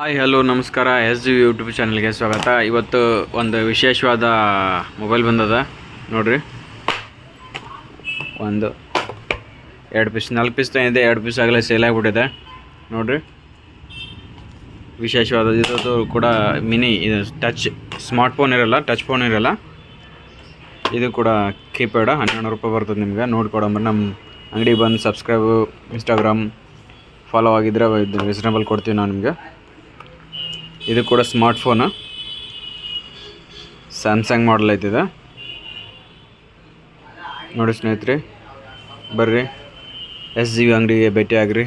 Hi hello ನಮಸ್ಕಾರ. S G YouTube ಚಾನಲ್ಗೆ ಸ್ವಾಗತ. ಇವತ್ತು ಒಂದು ವಿಶೇಷವಾದ ಮೊಬೈಲ್ ಬಂದದ. ನೋಡ್ರಿ. ಒಂದು, ಎರಡು ಪೀಸ್ ನಾಲ್ಕು ಪೀಸ್ ಇದೆ ಎರಡು ಪೀಸ್ ಆಗಲೇ ಸೇಲ್ ಆಗಿಬಿಟ್ಟಿದೆ. ನೋಡ್ರಿ. ವಿಶೇಷವಾದ ಇದರದ್ದು ಕೂಡ ಮಿನಿ ಇದು ಟಚ್ ಸ್ಮಾರ್ಟ್ ಫೋನ್ ಇರಲ್ಲ ಟಚ್ ಫೋನ್ ಇರಲ್ಲ. ಇದು ಕೂಡ ಕೀಪ್ಯಾಡ ಹನ್ನೆರಡು ರೂಪಾಯಿ ಬರ್ತದೆ ನಿಮ್ಗೆ. ನೋಡ್ಕೊಡಂಬ ನಮ್ಮ ಅಂಗಡಿಗೆ ಬಂದು ಸಬ್ಸ್ಕ್ರೈಬು ಇನ್ಸ್ಟಾಗ್ರಾಮ್ ಫಾಲೋ ಆಗಿದ್ರೆ ಇದು ರೀಸನೇಬಲ್ ಕೊಡ್ತೀವಿ ನಾವು ನಿಮಗೆ. ಇದು ಕೂಡ ಸ್ಮಾರ್ಟ್ ಫೋನು ಸ್ಯಾಮ್ಸಂಗ್ ಮಾಡಲ್ ಐತಿದೆ. ನೋಡಿ ಸ್ನೇಹಿತರೆ, ಬರ್ರಿ. ಎಸ್ ಜಿ ಬಿ ಅಂಗಡಿಗೆ ಭೇಟಿ ಆಗ್ರಿ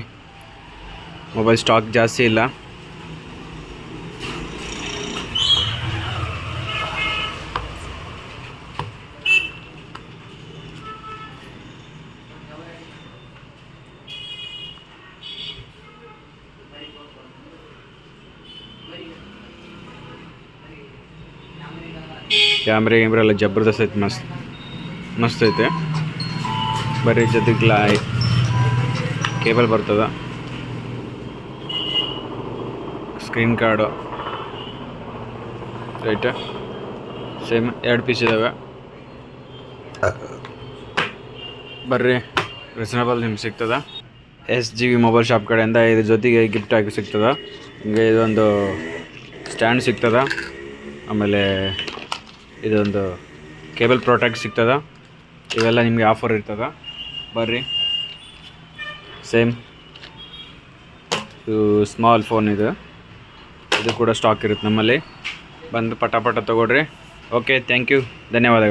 ಮೊಬೈಲ್ ಸ್ಟಾಕ್ ಜಾಸ್ತಿ ಇಲ್ಲ. ಕ್ಯಾಮ್ರಾ ಗಿಮ್ರಾ ಎಲ್ಲ ಜಬರ್ದಸ್ತ್ ಐತೆ, ಮಸ್ತ್. ಮಸ್ತ್ ಐತೆ. ಬರೀ ಜೊತೆಗೆ ಲಾಯ್ ಕೇಬಲ್ ಬರ್ತದ. Screen card. ರೈಟ್. ಸೇಮ್ ಎರಡು ಪೀಸ್ ಇದ್ದಾವೆ ಬರ್ರಿ. ರೀಸನಬಲ್ ನಿಮ್ಗೆ ಸಿಗ್ತದ. S G V mobile shop ಕಡೆಯಿಂದ ಇದ್ರ ಜೊತೆಗೆ ಗಿಫ್ಟ್ ಆಗಿ ಸಿಗ್ತದ. ಹಿಂಗೆ ಇದೊಂದು ಸ್ಟ್ಯಾಂಡ್ ಸಿಗ್ತದ. ಆಮೇಲೆ ಇದೊಂದು ಕೇಬಲ್ ಪ್ರಾಡಕ್ಟ್ ಸಿಗ್ತದ. ಇವೆಲ್ಲ ನಿಮಗೆ ಆಫರ್ ಇರ್ತದ. ಬರ್ರಿ. ಸೇಮ್ ಇದು ಸ್ಮಾಲ್ ಫೋನ್ ಇದು. ಇದು ಕೂಡ ಸ್ಟಾಕ್ ಇರುತ್ತೆ ನಮ್ಮಲ್ಲಿ. ಬಂದು ಪಟ ಪಟ ಓಕೆ ಥ್ಯಾಂಕ್ ಯು ಧನ್ಯವಾದಗಳು.